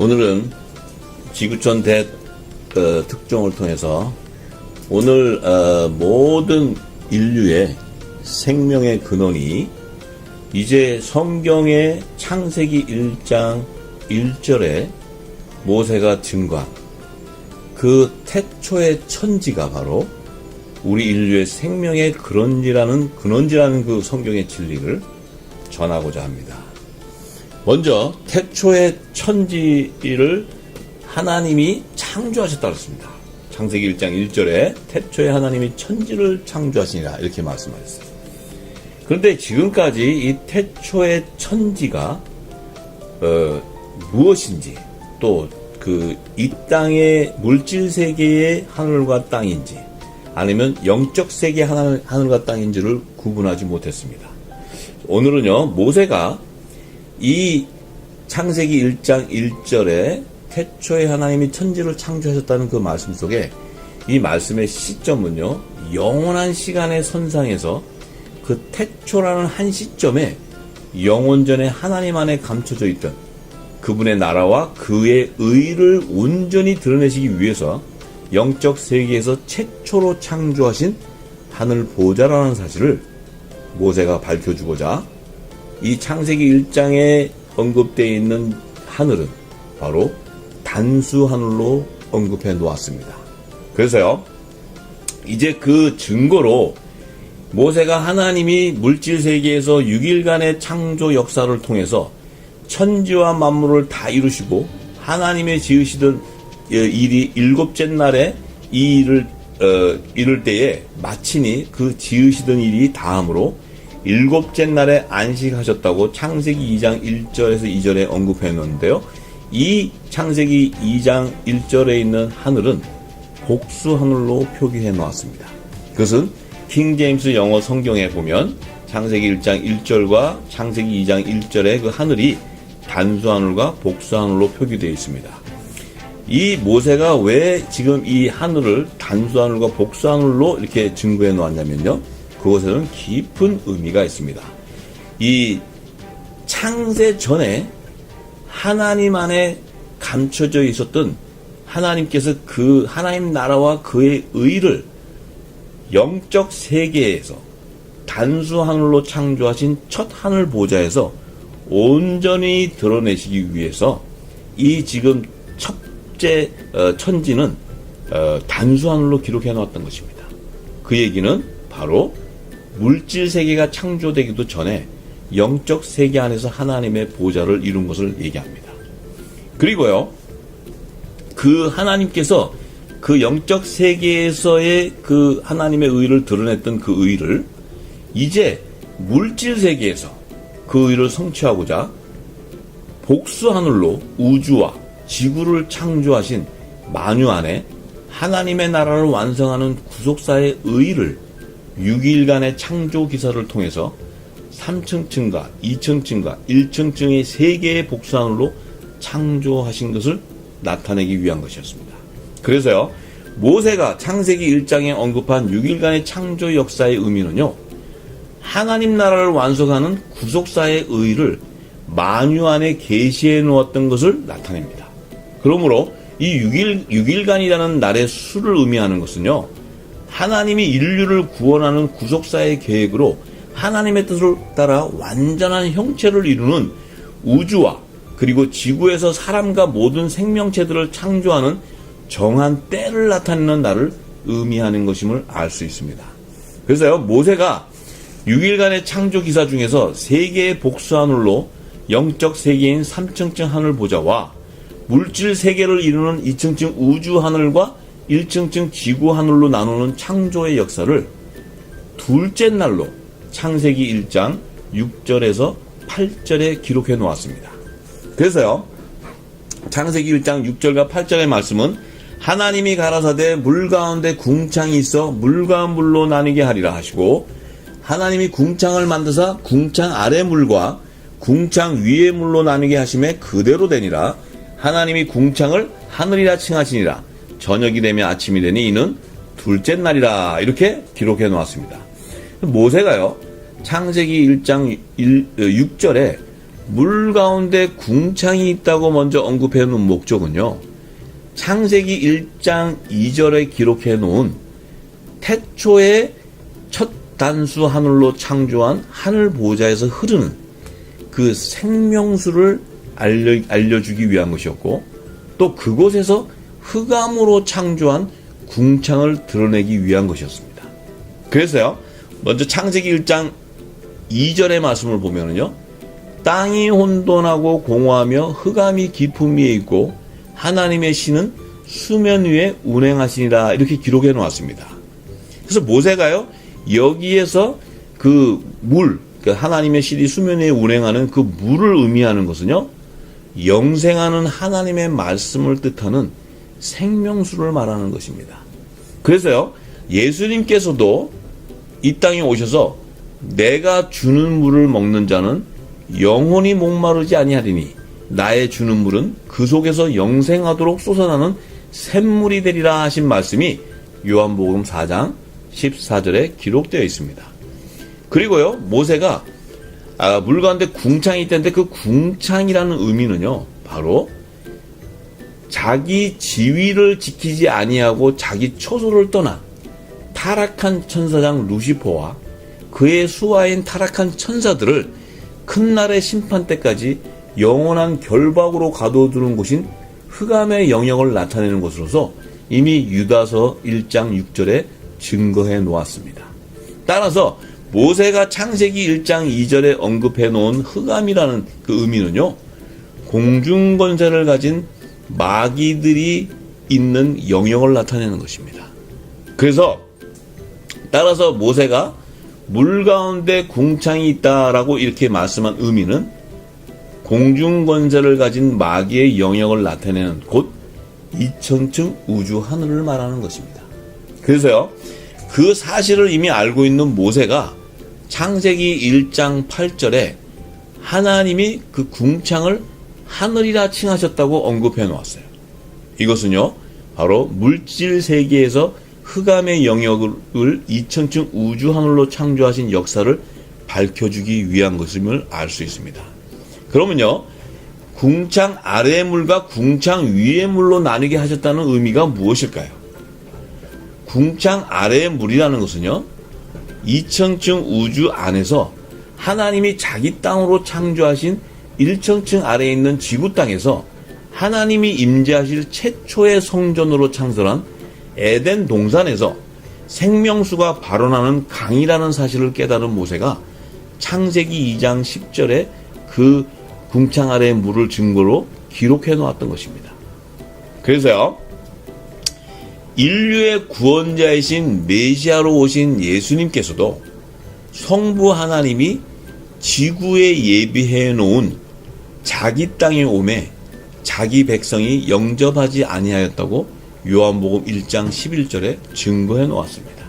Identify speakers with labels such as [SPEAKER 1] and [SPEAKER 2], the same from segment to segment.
[SPEAKER 1] 오늘은 지구촌 대 어, 특종을 통해서 오늘 어, 모든 인류의 생명의 근원이 이제 성경의 창세기 1장 1절에 모세가 증거한 그 태초의 천지가 바로 우리 인류의 생명의 근원지라는 근원지라는 그 성경의 진리를 전하고자 합니다. 먼저 태초의 천지를 하나님이 창조하셨다고 했습니다. 창세기 1장 1절에 태초에 하나님이 천지를 창조하시니라 이렇게 말씀하셨어요. 그런데 지금까지 이 태초의 천지가 어, 무엇인지 또 그 이 땅의 물질 세계의 하늘과 땅인지 아니면 영적 세계 하늘, 하늘과 땅인지를 구분하지 못했습니다. 오늘은요 모세가 이 창세기 1장 1절에 태초에 하나님이 천지를 창조하셨다는 그 말씀 속에 이 말씀의 시점은요 영원한 시간의 선상에서 그 태초라는 한 시점에 영원전에 하나님 안에 감춰져 있던 그분의 나라와 그의 의를 온전히 드러내시기 위해서 영적 세계에서 최초로 창조하신 하늘 보좌라는 사실을 모세가 밝혀주고자 이 창세기 1장에 언급되어 있는 하늘은 바로 단수 하늘로 언급해 놓았습니다. 그래서요, 이제 그 증거로 모세가 하나님이 물질 세계에서 6일간의 창조 역사를 통해서 천지와 만물을 다 이루시고 하나님의 지으시던 일이 일곱째 날에 이 일을 어, 이룰 때에 마치니 그 지으시던 일이 다음으로 일곱째 날에 안식하셨다고 창세기 2장 1절에서 2절에 언급해 놓는데요. 이 창세기 2장 1절에 있는 하늘은 복수 하늘로 표기해 놓았습니다. 그것은 킹 제임스 영어 성경에 보면 창세기 1장 1절과 창세기 2장 1절의 그 하늘이 단수 하늘과 복수 하늘로 표기되어 있습니다. 이 모세가 왜 지금 이 하늘을 단수 하늘과 복수 하늘로 이렇게 증거해 놓았냐면요. 그것에는 깊은 의미가 있습니다. 이 창세 전에 하나님 안에 감춰져 있었던 하나님께서 그 하나님 나라와 그의 의를 영적 세계에서 단수 하늘로 창조하신 첫 하늘 보좌에서 온전히 드러내시기 위해서 이 지금 첫째 어, 천지는 어, 단수 하늘로 기록해 놓았던 것입니다. 그 얘기는 바로 물질 세계가 창조되기도 전에 영적 세계 안에서 하나님의 보좌를 이룬 것을 얘기합니다. 그리고요, 그 하나님께서 그 영적 세계에서의 그 하나님의 의를 드러냈던 그 의를 이제 물질 세계에서 그 의를 성취하고자 복수 하늘로 우주와 지구를 창조하신 만유 안에 하나님의 나라를 완성하는 구속사의 의를 6일간의 창조 기사를 통해서 3층층과 2층층과 1층층의 세 개의 복수하늘로 창조하신 것을 나타내기 위한 것이었습니다. 그래서요, 모세가 창세기 1장에 언급한 6일간의 창조 역사의 의미는요, 하나님 나라를 완성하는 구속사의 의를 만유 안에 계시해 놓았던 것을 나타냅니다. 그러므로 이 6일, 6일간이라는 날의 수를 의미하는 것은요, 하나님이 인류를 구원하는 구속사의 계획으로 하나님의 뜻을 따라 완전한 형체를 이루는 우주와 그리고 지구에서 사람과 모든 생명체들을 창조하는 정한 때를 나타내는 날을 의미하는 것임을 알 수 있습니다. 그래서요, 모세가 6일간의 창조 기사 중에서 세계의 복수 하늘로 영적 세계인 3층층 하늘 보좌와 물질 세계를 이루는 2층층 우주 하늘과 1층층 지구 하늘로 나누는 창조의 역사를 둘째 날로 창세기 1장 6절에서 8절에 기록해 놓았습니다. 그래서요, 창세기 1장 6절과 8절의 말씀은 하나님이 가라사대 물 가운데 궁창이 있어 물과 물로 나뉘게 하리라 하시고 하나님이 궁창을 만드사 궁창 아래 물과 궁창 위의 물로 나뉘게 하심에 그대로 되니라 하나님이 궁창을 하늘이라 칭하시니라 저녁이 되면 아침이 되니 이는 둘째 날이라 이렇게 기록해 놓았습니다. 모세가요 창세기 1장 1, 6절에 물 가운데 궁창이 있다고 먼저 언급해 놓은 목적은요. 창세기 1장 2절에 기록해 놓은 태초의 첫 단수 하늘로 창조한 하늘 보좌에서 흐르는 그 생명수를 알려, 알려주기 위한 것이었고 또 그곳에서 흑암으로 창조한 궁창을 드러내기 위한 것이었습니다. 그래서요, 먼저 창세기 1장 2절의 말씀을 보면은요, 땅이 혼돈하고 공허하며 흑암이 깊음 위에 있고 하나님의 신은 수면 위에 운행하시니라 이렇게 기록해 놓았습니다. 그래서 모세가요 여기에서 그 물, 그 하나님의 신이 수면 위에 운행하는 그 물을 의미하는 것은요 영생하는 하나님의 말씀을 뜻하는 생명수를 말하는 것입니다. 그래서요 예수님께서도 이 땅에 오셔서 내가 주는 물을 먹는 자는 영혼이 목마르지 아니하리니 나의 주는 물은 그 속에서 영생하도록 쏟아나는 샘물이 되리라 하신 말씀이 요한복음 4장 14절에 기록되어 있습니다. 그리고요 모세가 아, 물 가운데 궁창이 있다는데 그 궁창이라는 의미는요 바로 자기 지위를 지키지 아니하고 자기 초소를 떠나 타락한 천사장 루시퍼와 그의 수하인 타락한 천사들을 큰 날의 심판 때까지 영원한 결박으로 가둬두는 곳인 흑암의 영역을 나타내는 것으로서 이미 유다서 1장 6절에 증거해 놓았습니다. 따라서 모세가 창세기 1장 2절에 언급해 놓은 흑암이라는 그 의미는요, 공중권세를 가진 마귀들이 있는 영역을 나타내는 것입니다. 그래서 따라서 모세가 물 가운데 궁창이 있다라고 이렇게 말씀한 의미는 공중 권세를 가진 마귀의 영역을 나타내는 곳 2000층 우주 하늘을 말하는 것입니다. 그래서요. 그 사실을 이미 알고 있는 모세가 창세기 1장 8절에 하나님이 그 궁창을 하늘이라 칭하셨다고 언급해 놓았어요. 이것은요. 바로 물질 세계에서 흑암의 영역을 2000층 우주 하늘로 창조하신 역사를 밝혀주기 위한 것임을 알 수 있습니다. 그러면요, 궁창 아래의 물과 궁창 위의 물로 나뉘게 하셨다는 의미가 무엇일까요? 궁창 아래의 물이라는 것은요, 2000층 우주 안에서 하나님이 자기 땅으로 창조하신 1천층 아래에 있는 지구 땅에서 하나님이 임재하실 최초의 성전으로 창설한 에덴 동산에서 생명수가 발원하는 강이라는 사실을 깨달은 모세가 창세기 2장 10절에 그 궁창 아래의 물을 증거로 기록해 놓았던 것입니다. 그래서요, 인류의 구원자이신 메시아로 오신 예수님께서도 성부 하나님이 지구에 예비해 놓은 자기 땅에 오매 자기 백성이 영접하지 아니하였다고 요한복음 1장 11절에 증거해 놓았습니다.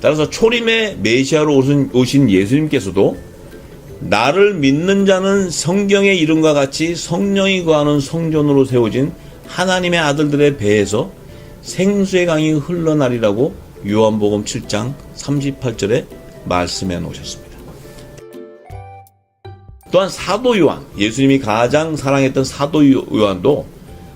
[SPEAKER 1] 따라서 초림의 메시아로 오신, 예수님께서도 나를 믿는 자는 성경의 이름과 같이 성령이 거하는 성전으로 세워진 하나님의 아들들의 배에서 생수의 강이 흘러나리라고 요한복음 7장 38절에 말씀해 놓으셨습니다. 또한 사도 요한, 예수님이 가장 사랑했던 사도 요한도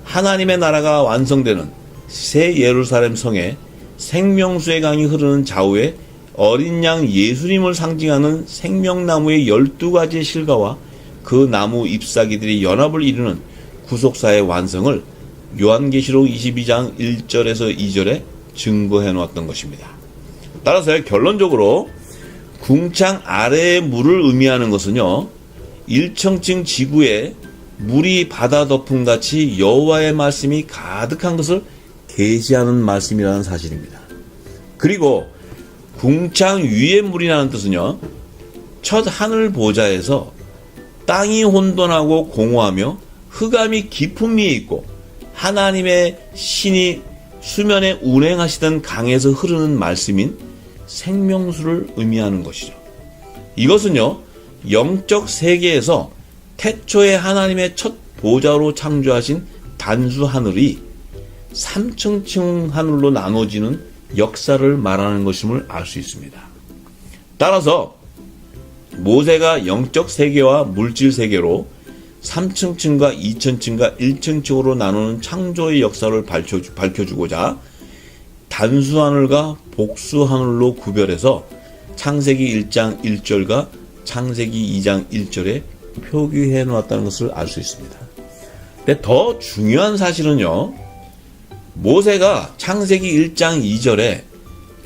[SPEAKER 1] 하나님의 나라가 완성되는 새 예루살렘 성에 생명수의 강이 흐르는 좌우에 어린 양 예수님을 상징하는 생명나무의 열두 가지 실과와 그 나무 잎사귀들이 연합을 이루는 구속사의 완성을 요한계시록 22장 1절에서 2절에 증거해 놓았던 것입니다. 따라서 결론적으로 궁창 아래의 물을 의미하는 것은요. 1청층 지구에 물이 바다 덮음 같이 여호와의 말씀이 가득한 것을 계시하는 말씀이라는 사실입니다. 그리고 궁창 위의 물이라는 뜻은요. 첫 하늘 보좌에서 땅이 혼돈하고 공허하며 흑암이 깊은 위에 있고 하나님의 신이 수면에 운행하시던 강에서 흐르는 말씀인 생명수를 의미하는 것이죠. 이것은요, 영적 세계에서 태초에 하나님의 첫 보좌로 창조하신 단수 하늘이 삼층층 하늘로 나눠지는 역사를 말하는 것임을 알 수 있습니다. 따라서 모세가 영적 세계와 물질 세계로 3층층과 2층층과 1층층으로 나누는 창조의 역사를 밝혀주, 밝혀주고자 단수 하늘과 복수 하늘로 구별해서 창세기 1장 1절과 창세기 2장 1절에 표기해 놓았다는 것을 알 수 있습니다. 근데 더 중요한 사실은요. 모세가 창세기 1장 2절에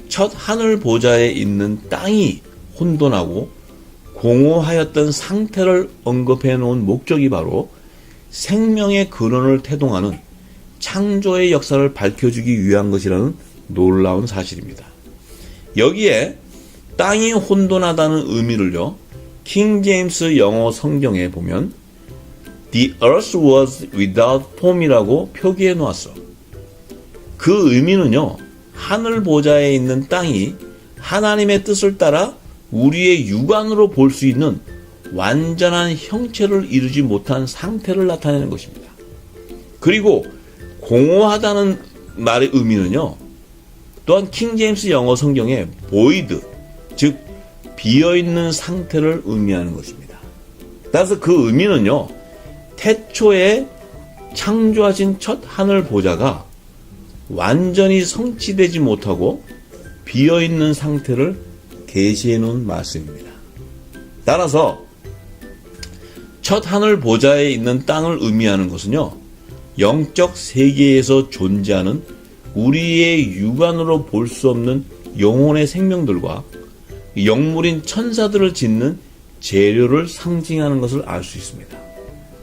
[SPEAKER 1] 첫 하늘 보좌에 있는 땅이 혼돈하고 공허하였던 상태를 언급해 놓은 목적이 바로 생명의 근원을 태동하는 창조의 역사를 밝혀주기 위한 것이라는 놀라운 사실입니다. 여기에 땅이 혼돈하다는 의미를요, 킹 제임스 영어 성경에 보면 The earth was without form이라고 표기해 놓았어. 그 의미는요, 하늘 보좌에 있는 땅이 하나님의 뜻을 따라 우리의 육안으로 볼 수 있는 완전한 형체를 이루지 못한 상태를 나타내는 것입니다. 그리고 공허하다는 말의 의미는요, 또한 킹 제임스 영어 성경에 void, 즉 비어 있는 상태를 의미하는 것입니다. 따라서 그 의미는요, 태초에 창조하신 첫 하늘 보좌가 완전히 성취되지 못하고 비어 있는 상태를 계시해 놓은 말씀입니다. 따라서 첫 하늘 보좌에 있는 땅을 의미하는 것은요, 영적 세계에서 존재하는 우리의 육안으로 볼 수 없는 영혼의 생명들과 영물인 천사들을 짓는 재료를 상징하는 것을 알 수 있습니다.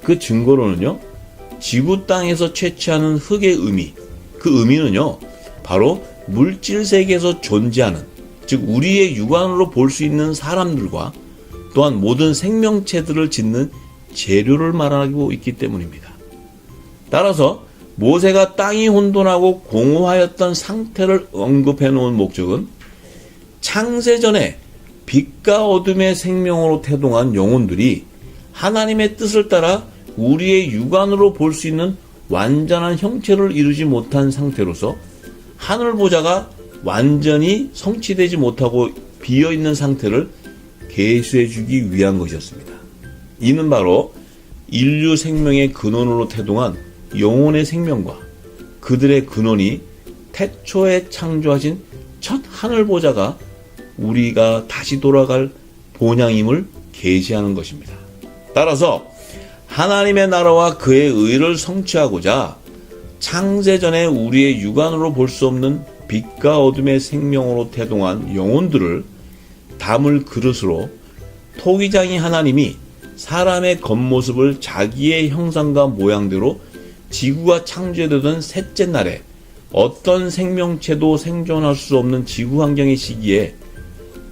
[SPEAKER 1] 그 증거로는요, 지구 땅에서 채취하는 흙의 의미, 그 의미는요, 바로 물질 세계에서 존재하는, 즉, 우리의 육안으로 볼 수 있는 사람들과 또한 모든 생명체들을 짓는 재료를 말하고 있기 때문입니다. 따라서 모세가 땅이 혼돈하고 공허하였던 상태를 언급해 놓은 목적은 창세전에 빛과 어둠의 생명으로 태동한 영혼들이 하나님의 뜻을 따라 우리의 육안으로 볼 수 있는 완전한 형체를 이루지 못한 상태로서 하늘 보좌가 완전히 성취되지 못하고 비어 있는 상태를 계수해 주기 위한 것이었습니다. 이는 바로 인류 생명의 근원으로 태동한 영혼의 생명과 그들의 근원이 태초에 창조하신 첫 하늘 보좌가 우리가 다시 돌아갈 본향임을 계시하는 것입니다. 따라서 하나님의 나라와 그의 의를 성취하고자 창세전에 우리의 육안으로 볼 수 없는 빛과 어둠의 생명으로 태동한 영혼들을 담을 그릇으로 토기장이 하나님이 사람의 겉모습을 자기의 형상과 모양대로 지구가 창조되던 셋째 날에 어떤 생명체도 생존할 수 없는 지구 환경의 시기에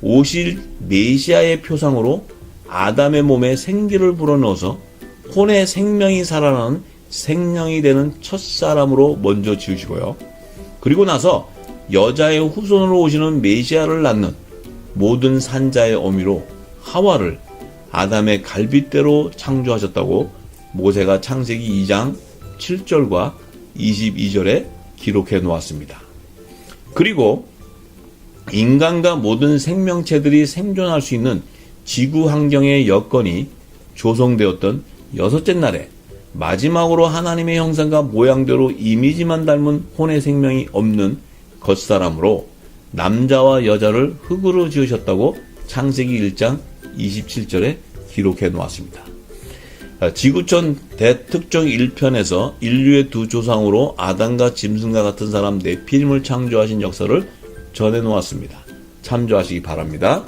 [SPEAKER 1] 오실 메시아의 표상으로 아담의 몸에 생기를 불어넣어서 혼의 생명이 살아나는 생명이 되는 첫 사람으로 먼저 지으시고요. 그리고 나서 여자의 후손으로 오시는 메시아를 낳는 모든 산자의 어미로 하와를 아담의 갈빗대로 창조하셨다고 모세가 창세기 2장 7절과 22절에 기록해 놓았습니다. 그리고 인간과 모든 생명체들이 생존할 수 있는 지구 환경의 여건이 조성되었던 여섯째 날에 마지막으로 하나님의 형상과 모양대로 이미지만 닮은 혼의 생명이 없는 겉사람으로 남자와 여자를 흙으로 지으셨다고 창세기 1장 27절에 기록해 놓았습니다. 지구촌 대특정 1편에서 인류의 두 조상으로 아담과 짐승과 같은 사람 네피림을 창조하신 역사를 전해 놓았습니다. 참조하시기 바랍니다.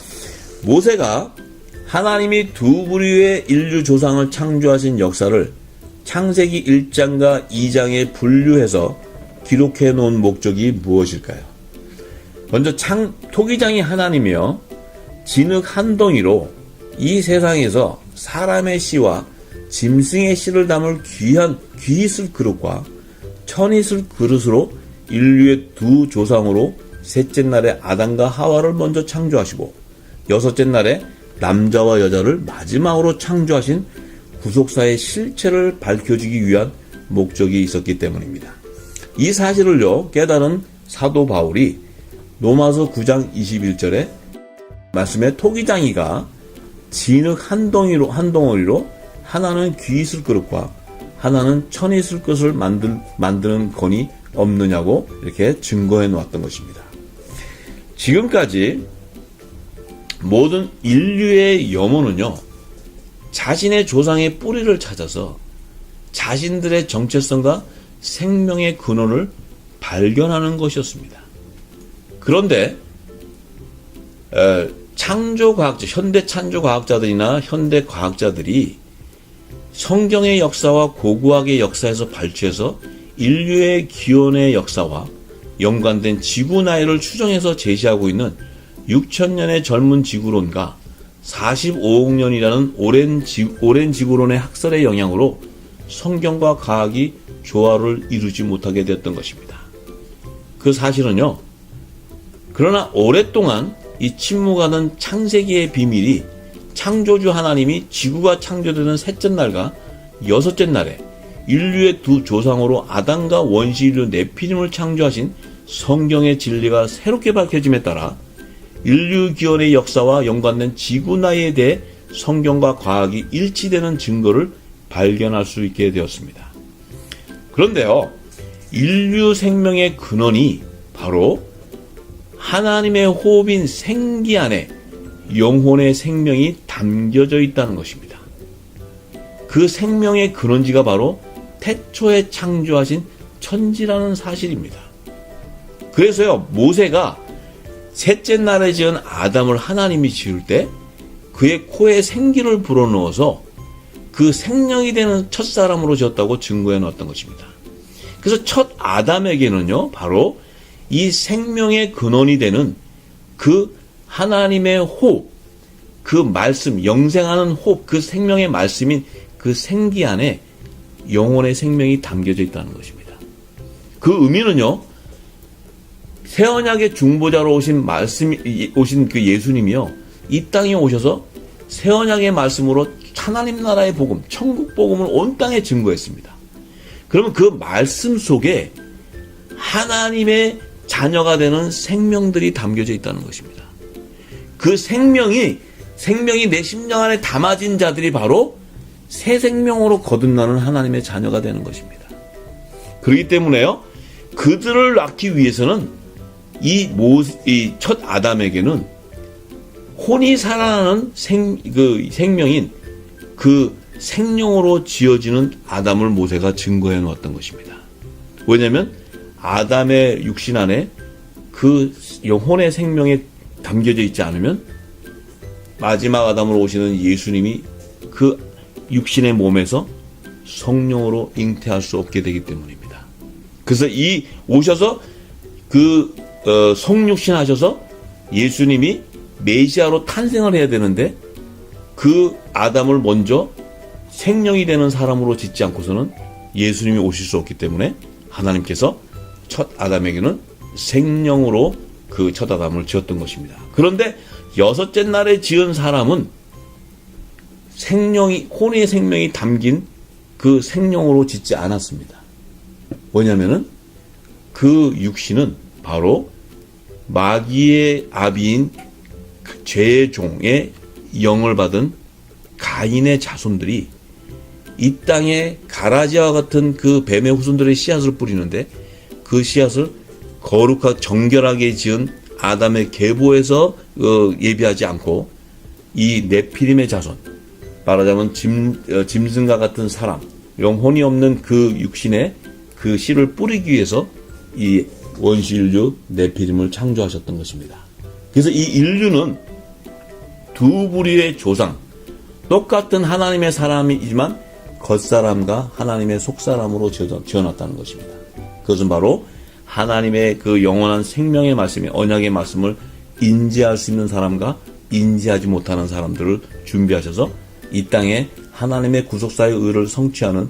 [SPEAKER 1] 모세가 하나님이 두 부류의 인류 조상을 창조하신 역사를 창세기 1장과 2장에 분류해서 기록해 놓은 목적이 무엇일까요? 먼저 창, 토기장이 하나님이요. 진흙 한 덩이로 이 세상에서 사람의 씨와 짐승의 씨를 담을 귀한 귀있을 그릇과 천있을 그릇으로 인류의 두 조상으로 셋째 날에 아담과 하와를 먼저 창조하시고 여섯째 날에 남자와 여자를 마지막으로 창조하신 구속사의 실체를 밝혀주기 위한 목적이 있었기 때문입니다. 이 사실을요 깨달은 사도 바울이 로마서 9장 21절에 말씀에 토기장이가 진흙 한 덩이로 한 덩어리로 하나는 귀 있을 그릇과 하나는 천이 있을 것을 만들 만드는 건이 없느냐고 이렇게 증거해 놓았던 것입니다. 지금까지 모든 인류의 염원은요 자신의 조상의 뿌리를 찾아서 자신들의 정체성과 생명의 근원을 발견하는 것이었습니다. 그런데 에, 창조 과학자, 현대 창조 과학자들이나 현대 과학자들이 성경의 역사와 고고학의 역사에서 발췌해서 인류의 기원의 역사와 연관된 지구 나이를 추정해서 제시하고 있는 6천년의 젊은 지구론과 45억 년이라는 오랜, 지, 오랜 지구론의 학설의 영향으로 성경과 과학이 조화를 이루지 못하게 되었던 것입니다. 그 사실은요, 그러나 오랫동안 이 침묵하는 창세기의 비밀이 창조주 하나님이 지구가 창조되는 셋째 날과 여섯째 날에 인류의 두 조상으로 아담과 원시인류 네피림을 창조하신 성경의 진리가 새롭게 밝혀짐에 따라 인류 기원의 역사와 연관된 지구 나이에 대해 성경과 과학이 일치되는 증거를 발견할 수 있게 되었습니다. 그런데요, 인류 생명의 근원이 바로 하나님의 호흡인 생기 안에 영혼의 생명이 담겨져 있다는 것입니다. 그 생명의 근원지가 바로 태초에 창조하신 천지라는 사실입니다. 그래서요, 모세가 셋째 날에 지은 아담을 하나님이 지을 때 그의 코에 생기를 불어넣어서 그 생명이 되는 첫 사람으로 지었다고 증거해 놓았던 것입니다. 그래서 첫 아담에게는요, 바로 이 생명의 근원이 되는 그 하나님의 호흡, 그 말씀, 영생하는 호흡, 그 생명의 말씀인 그 생기 안에 영혼의 생명이 담겨져 있다는 것입니다. 그 의미는요, 새 언약의 중보자로 오신 말씀, 오신 그 예수님이요, 이 땅에 오셔서 새 언약의 말씀으로 하나님 나라의 복음, 천국 복음을 온 땅에 증거했습니다. 그러면 그 말씀 속에 하나님의 자녀가 되는 생명들이 담겨져 있다는 것입니다. 그 생명이 생명이 내 심령 안에 담아진 자들이 바로 새 생명으로 거듭나는 하나님의 자녀가 되는 것입니다. 그렇기 때문에요. 그들을 낳기 위해서는 이 모, 이첫 아담에게는 혼이 살아나는 생, 그 생명인 그 생명으로 지어지는 아담을 모세가 증거해 놓았던 것입니다. 왜냐하면 아담의 육신 안에 그 영혼의 생명에 담겨져 있지 않으면 마지막 아담으로 오시는 예수님이 그 육신의 몸에서 성령으로 잉태할 수 없게 되기 때문입니다. 그래서 이 오셔서 그 어, 성육신 하셔서 예수님이 메시아로 탄생을 해야 되는데 그 아담을 먼저 생명이 되는 사람으로 짓지 않고서는 예수님이 오실 수 없기 때문에 하나님께서 첫 아담에게는 생명으로 그 첫 아담을 지었던 것입니다. 그런데 여섯째 날에 지은 사람은 생명이 혼의 생명이 담긴 그 생명으로 짓지 않았습니다. 뭐냐면은 그 육신은 바로 마귀의 아비인 그 죄의 종의 영을 받은 가인의 자손들이 이 땅에 가라지와 같은 그 뱀의 후손들의 씨앗을 뿌리는데 그 씨앗을 거룩하고 정결하게 지은 아담의 계보에서 어, 예비하지 않고 이 네피림의 자손 말하자면 짐, 어, 짐승과 같은 사람 영혼이 없는 그 육신에 그 씨를 뿌리기 위해서 이 원시 인류 네피림을 창조하셨던 것입니다. 그래서 이 인류는 두 부류의 조상 똑같은 하나님의 사람이지만 겉사람과 하나님의 속사람으로 지어놨다는 것입니다. 그것은 바로 하나님의 그 영원한 생명의 말씀이 언약의 말씀을 인지할 수 있는 사람과 인지하지 못하는 사람들을 준비하셔서 이 땅에 하나님의 구속사의 의를 성취하는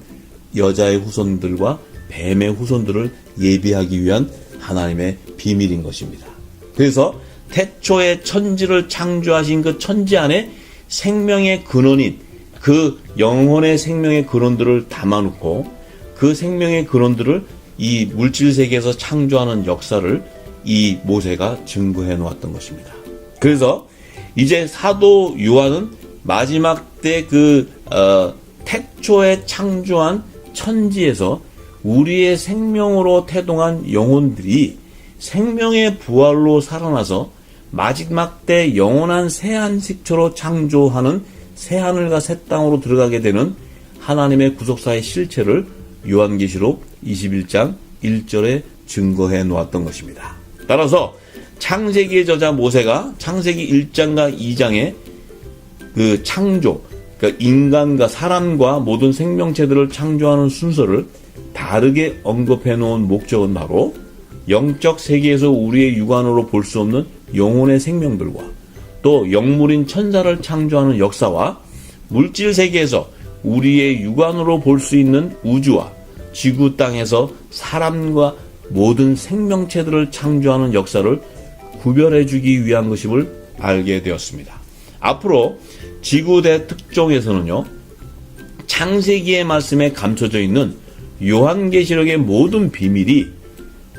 [SPEAKER 1] 여자의 후손들과 뱀의 후손들을 예비하기 위한 하나님의 비밀인 것입니다. 그래서 태초에 천지를 창조하신 그 천지 안에 생명의 근원인 그 영혼의 생명의 근원들을 담아놓고 그 생명의 근원들을 이 물질 세계에서 창조하는 역사를 이 모세가 증거해 놓았던 것입니다. 그래서 이제 사도 요한은 마지막 때그 어, 태초에 창조한 천지에서 우리의 생명으로 태동한 영혼들이 생명의 부활로 살아나서 마지막 때 영원한 새안식처로 창조하는 새하늘과 새 땅으로 들어가게 되는 하나님의 구속사의 실체를 요한계시록 21장 1절에 증거해 놓았던 것입니다. 따라서 창세기의 저자 모세가 창세기 1장과 2장에 그 창조, 그러니까 인간과 사람과 모든 생명체들을 창조하는 순서를 다르게 언급해 놓은 목적은 바로 영적 세계에서 우리의 육안으로 볼 수 없는 영혼의 생명들과 또 영물인 천사를 창조하는 역사와 물질 세계에서 우리의 육안으로 볼 수 있는 우주와 지구 땅에서 사람과 모든 생명체들을 창조하는 역사를 구별해 주기 위한 것임을 알게 되었습니다. 앞으로 지구대 특종에서는요, 창세기의 말씀에 감춰져 있는 요한계시록의 모든 비밀이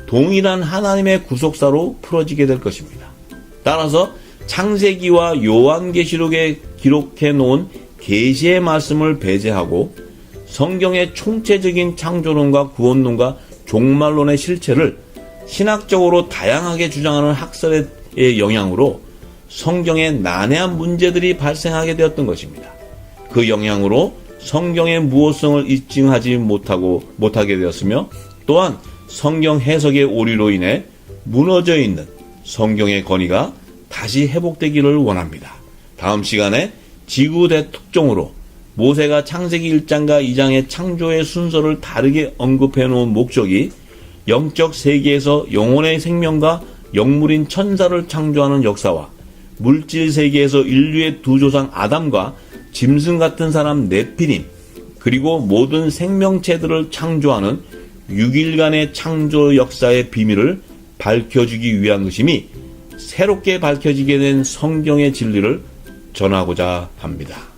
[SPEAKER 1] 동일한 하나님의 구속사로 풀어지게 될 것입니다. 따라서 창세기와 요한계시록에 기록해 놓은 계시의 말씀을 배제하고 성경의 총체적인 창조론과 구원론과 종말론의 실체를 신학적으로 다양하게 주장하는 학설의 영향으로 성경에 난해한 문제들이 발생하게 되었던 것입니다. 그 영향으로 성경의 무호성을 입증하지 못하고 못하게 되었으며 또한 성경 해석의 오류로 인해 무너져 있는 성경의 권위가 다시 회복되기를 원합니다. 다음 시간에 지구 대특종으로 모세가 창세기 1장과 2장의 창조의 순서를 다르게 언급해 놓은 목적이 영적 세계에서 영혼의 생명과 영물인 천사를 창조하는 역사와 물질 세계에서 인류의 두 조상 아담과 짐승 같은 사람 네피림 그리고 모든 생명체들을 창조하는 6일간의 창조 역사의 비밀을 밝혀주기 위한 것임이 새롭게 밝혀지게 된 성경의 진리를 전하고자 합니다.